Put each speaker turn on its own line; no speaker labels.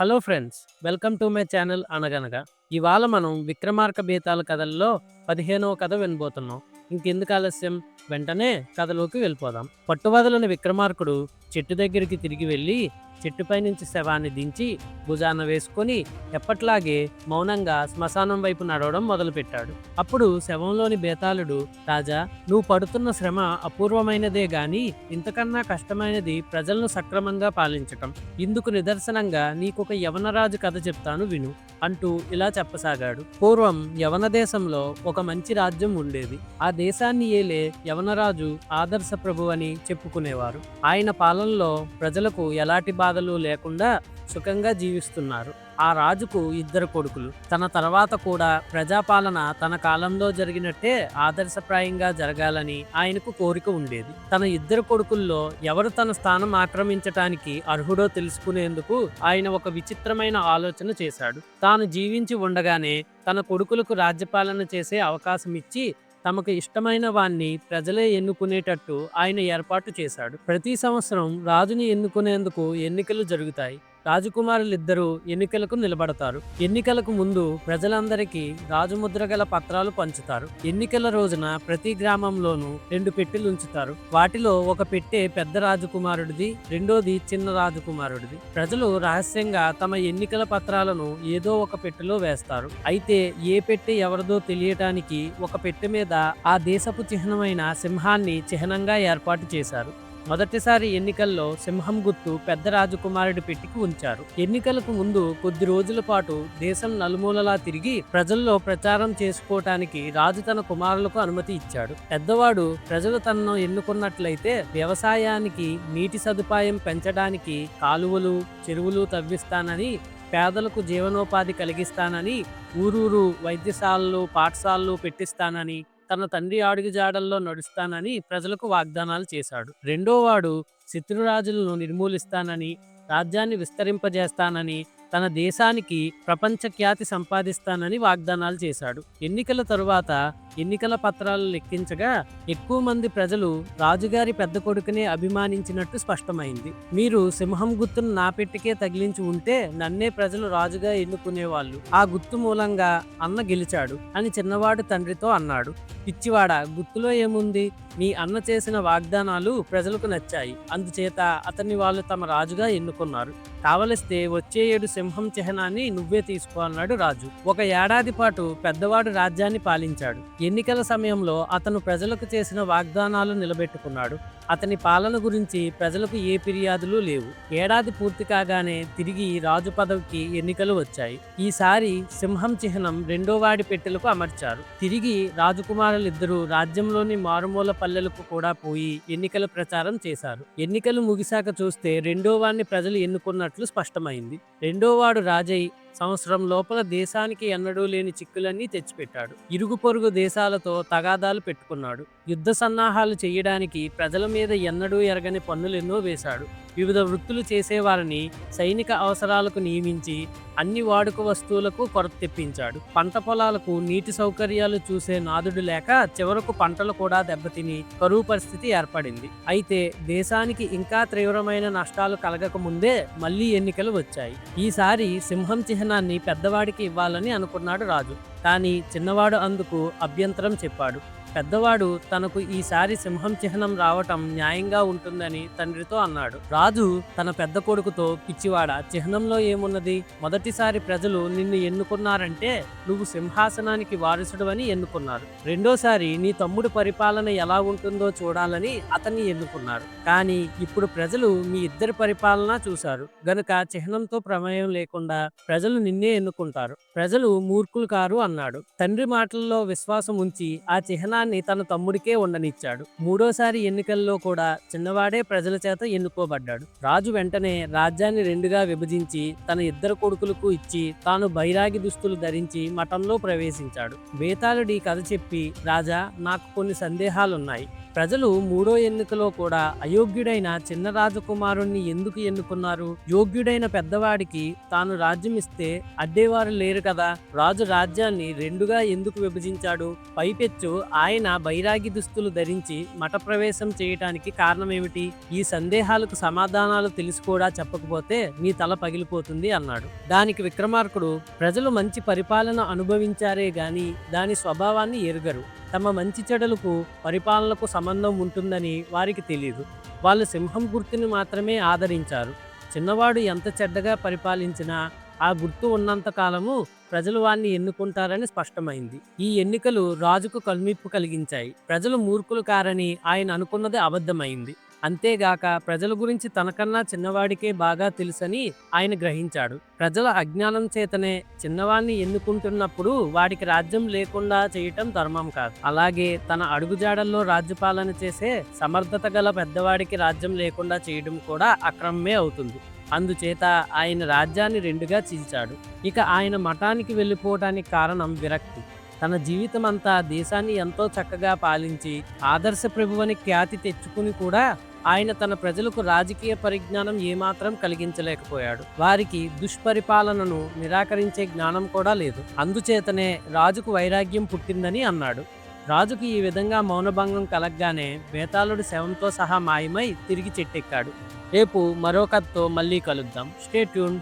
Hello friends welcome to my channel Anaganaga. ఇవాళ మనం విక్రమార్క బీతాల కథల్లో పదిహేనవ కథ వినబోతున్నాం. ఇంకెందుకు ఆలస్యం? వెంటనే కథలోకి వెళ్ళిపోదాం. పట్టువదలని విక్రమార్కుడు చెట్టు దగ్గరికి తిరిగి వెళ్ళి చెట్టుపై నుంచి శవాన్ని దించి భుజాన వేసుకొని ఎప్పట్లాగే మౌనంగా శ్మశానం వైపు నడవడం మొదలుపెట్టాడు. అప్పుడు శవంలోని బేతాళుడు రాజా నువ్వు పడుతున్న శ్రమ అపూర్వమైనదే గాని ఇంతకన్నా కష్టమైనది ప్రజలను సక్రమంగా పాలించటం. ఇందుకు నిదర్శనంగా నీకొక యవనరాజు కథ చెప్తాను విను అంటూ ఇలా చెప్పసాగాడు. పూర్వం యవన దేశంలో ఒక మంచి రాజ్యం ఉండేది. ఆ దేశాన్ని ఏలే యవనరాజు ఆదర్శ ప్రభు అని చెప్పుకునేవారు. ఆయన పాలనలో ప్రజలకు ఎలాంటి బాధలు లేకుండా సుఖంగా జీవిస్తున్నారు. ఆ రాజుకు ఇద్దరు కొడుకులు. తన తర్వాత కూడా ప్రజాపాలన తన కాలంలో జరిగినట్టే ఆదర్శప్రాయంగా జరగాలని ఆయనకు కోరిక ఉండేది. తన ఇద్దరు కొడుకుల్లో ఎవరు తన స్థానం ఆక్రమించటానికి అర్హుడో తెలుసుకునేందుకు ఆయన ఒక విచిత్రమైన ఆలోచన చేశాడు. తాను జీవించి ఉండగానే తన కొడుకులకు రాజ్యపాలన చేసే అవకాశం ఇచ్చి తమకు ఇష్టమైన వాణ్ణి ప్రజలే ఎన్నుకునేటట్టు ఆయన ఏర్పాటు చేశాడు. ప్రతి సంవత్సరం రాజుని ఎన్నుకునేందుకు ఎన్నికలు జరుగుతాయి. రాజకుమారులిద్దరూ ఎన్నికలకు నిలబడతారు. ఎన్నికలకు ముందు ప్రజలందరికీ రాజముద్ర గల పత్రాలు పంచుతారు. ఎన్నికల రోజున ప్రతి గ్రామంలోనూ రెండు పెట్టెలు ఉంచుతారు వాటిలో ఒక పెట్టె పెద్ద రాజకుమారుడిది రెండోది చిన్న రాజకుమారుడిది. ప్రజలు రహస్యంగా తమ ఎన్నికల పత్రాలను ఏదో ఒక పెట్టెలో వేస్తారు. అయితే ఏ పెట్టె ఎవరిదో తెలియటానికి ఒక పెట్టె మీద ఆ దేశపు చిహ్నమైన సింహాన్ని చిహ్నంగా ఏర్పాటు చేశారు. మొదటిసారి ఎన్నికల్లో సింహం గుర్తు పెద్ద రాజకుమారుడి పెట్టికి ఉంచారు. ఎన్నికలకు ముందు కొద్ది రోజుల పాటు దేశం నలుమూలలా తిరిగి ప్రజల్లో ప్రచారం చేసుకోవటానికి రాజు తన కుమారులకు అనుమతి ఇచ్చాడు. పెద్దవాడు ప్రజలు తనను ఎన్నుకున్నట్లయితే వ్యవసాయానికి నీటి సదుపాయం పెంచడానికి కాలువలు చెరువులు తవ్విస్తానని పేదలకు జీవనోపాధి కలిగిస్తానని ఊరూరు వైద్యశాలలు పాఠశాలలు పెట్టిస్తానని తన తండ్రి అడుగుజాడల్లో నడుస్తానని ప్రజలకు వాగ్దానాలు చేశాడు. రెండోవాడు శత్రురాజులను నిర్మూలిస్తానని రాజ్యాన్ని విస్తరింపజేస్తానని తన దేశానికి ప్రపంచ ఖ్యాతి సంపాదిస్తానని వాగ్దానాలు చేశాడు. ఎన్నికల తరువాత ఎన్నికల పత్రాలు లెక్కించగా ఎక్కువ మంది ప్రజలు రాజుగారి పెద్ద కొడుకునే అభిమానించినట్టు స్పష్టమైంది. మీరు సింహం గుర్తును నా పెట్టికే తగిలించి ఉంటే నన్నే ప్రజలు రాజుగా ఎన్నుకునేవాళ్ళు. ఆ గుర్తు మూలంగా అన్న గెలిచాడు అని చిన్నవాడు తండ్రితో అన్నాడు. పిచ్చివాడ గుర్తులో ఏముంది? నీ అన్న చేసిన వాగ్దానాలు ప్రజలకు నచ్చాయి. అందుచేత అతన్ని వాళ్ళు తమ రాజుగా ఎన్నుకున్నారు. కావలిస్తే వచ్చే ఏడు సింహం చిహ్నాన్ని నువ్వే తీసుకో అన్నాడు రాజు. ఒక ఏడాది పాటు పెద్దవాడు రాజ్యాన్ని పాలించాడు. ఎన్నికల సమయంలో అతను ప్రజలకు చేసిన వాగ్దానాలు నిలబెట్టుకున్నాడు. అతని పాలన గురించి ప్రజలకు ఏ ఫిర్యాదులు లేవు. ఏడాది పూర్తి కాగానే తిరిగి రాజు పదవికి ఎన్నికలు వచ్చాయి. ఈసారి సింహం చిహ్నం రెండో వాడి పెట్టెలకు అమర్చారు. తిరిగి రాజకుమారులిద్దరూ రాజ్యంలోని మారుమూల పల్లెలకు కూడా పోయి ఎన్నికల ప్రచారం చేశారు. ఎన్నికలు ముగిశాక చూస్తే రెండో వాడిని ప్రజలు ఎన్నుకున్నట్లు స్పష్టమైంది. రెండో వాడు రాజై సంవత్సరం లోపల దేశానికి ఎన్నడూ లేని చిక్కులన్నీ తెచ్చిపెట్టాడు. ఇరుగు పొరుగు దేశాలతో తగాదాలు పెట్టుకున్నాడు. యుద్ధ సన్నాహాలు చేయడానికి ప్రజల మీద ఎన్నడూ ఎరగని పన్నులెన్నో వేశాడు. వివిధ వృత్తులు చేసేవారిని సైనిక అవసరాలకు నియమించి అన్ని వాడుక వస్తువులకు కొరత తెప్పించాడు. పంట పొలాలకు నీటి సౌకర్యాలు చూసే నాదుడు లేక చివరకు పంటలు కూడా దెబ్బతిని కరువు పరిస్థితి ఏర్పడింది. అయితే దేశానికి ఇంకా తీవ్రమైన నష్టాలు కలగక ముందే మళ్ళీ ఎన్నికలు వచ్చాయి. ఈసారి సింహం చిహ్నాన్ని పెద్దవాడికి ఇవ్వాలని అనుకున్నాడు రాజు. కానీ చిన్నవాడు అందుకు అభ్యంతరం చెప్పాడు. పెద్దవాడు తనకు ఈసారి సింహం చిహ్నం రావటం న్యాయంగా ఉంటుందని తండ్రితో అన్నాడు. రాజు తన పెద్ద కొడుకుతో పిచ్చివాడ చిహ్నంలో ఏమున్నది? మొదటిసారి ప్రజలు నిన్ను ఎన్నుకున్నారంటే నువ్వు సింహాసనానికి వారసుడవని ఎన్నుకున్నారు. రెండోసారి నీ తమ్ముడు పరిపాలన ఎలా ఉంటుందో చూడాలని అతన్ని ఎన్నుకున్నారు. కానీ ఇప్పుడు ప్రజలు మీ ఇద్దరి పరిపాలన చూశారు. గనుక చిహ్నంతో ప్రమేయం లేకుండా ప్రజలు నిన్నే ఎన్నుకుంటారు. ప్రజలు మూర్ఖులు కారు అన్నాడు. తండ్రి మాటల్లో విశ్వాసం ఉంచి ఆ స్థానాన్ని తన తమ్ముడికే ఉండనిచ్చాడు. మూడోసారి ఎన్నికల్లో కూడా చిన్నవాడే ప్రజల చేత ఎన్నుకోబడ్డాడు. రాజు వెంటనే రాజ్యాన్ని రెండుగా విభజించి తన ఇద్దరు కొడుకులకు ఇచ్చి తాను బైరాగి దుస్తులు ధరించి మఠంలో ప్రవేశించాడు. బేతాళుడి కథ చెప్పి రాజా నాకు కొన్ని సందేహాలున్నాయి. ప్రజలు మూడో ఎన్నికలో కూడా అయోగ్యుడైన చిన్న రాజకుమారుణ్ణి ఎందుకు ఎన్నుకున్నారు? యోగ్యుడైన పెద్దవాడికి తాను రాజ్యం ఇస్తే అడ్డేవారు లేరు కదా. రాజు రాజ్యాన్ని రెండుగా ఎందుకు విభజించాడు? పైపెచ్చు ఆయన బైరాగి దుస్తులు ధరించి మఠ ప్రవేశం చేయటానికి కారణమేమిటి? ఈ సందేహాలకు సమాధానాలు తెలిసి కూడా చెప్పకపోతే నీ తల పగిలిపోతుంది అన్నాడు. దానికి విక్రమార్కుడు ప్రజలు మంచి పరిపాలన అనుభవించారే గాని దాని స్వభావాన్ని ఎరుగరు. తమ మంచి చెడులకు పరిపాలనకు సంబంధం ఉంటుందని వారికి తెలియదు వాళ్ళు సింహం గుర్తుని మాత్రమే ఆదరించారు. చిన్నవాడు ఎంత చెడ్డగా పరిపాలించినా ఆ గుర్తు ఉన్నంత కాలము ప్రజలు వారిని ఎన్నుకుంటారని స్పష్టమైంది. ఈ ఎన్నికలు రాజుకు కల్మిప్పు కలిగించాయి. ప్రజలు మూర్ఖులు కారని ఆయన అనుకున్నది అబద్ధమైంది. అంతేగాక ప్రజల గురించి తనకన్నా చిన్నవాడికే బాగా తెలుసని ఆయన గ్రహించాడు. ప్రజల అజ్ఞానం చేతనే చిన్నవాడిని ఎన్నుకుంటున్నప్పుడు వాడికి రాజ్యం లేకుండా చేయటం ధర్మం కాదు. అలాగే తన అడుగుజాడల్లో రాజ్యపాలన చేసే సమర్థత గల పెద్దవాడికి రాజ్యం లేకుండా చేయడం కూడా అక్రమమే అవుతుంది. అందుచేత ఆయన రాజ్యాన్ని రెండుగా చీల్చాడు. ఇక ఆయన మఠానికి వెళ్ళిపోవటానికి కారణం విరక్తి. తన జీవితం అంతా దేశాన్ని ఎంతో చక్కగా పాలించి ఆదర్శ ప్రభువని ఖ్యాతి తెచ్చుకుని కూడా ఆయన తన ప్రజలకు రాజకీయ పరిజ్ఞానం ఏమాత్రం కలిగించలేకపోయాడు. వారికి దుష్పరిపాలనను నిరాకరించే జ్ఞానం కూడా లేదు. అందుచేతనే రాజుకు వైరాగ్యం పుట్టిందని అన్నాడు. రాజుకు ఈ విధంగా మౌనభంగం కలగ్గానే బేతాళుడు శవంతో సహా మాయమై తిరిగి చెట్టెక్కాడు. రేపు మరో కథతో మళ్ళీ కలుద్దాం. Stay tune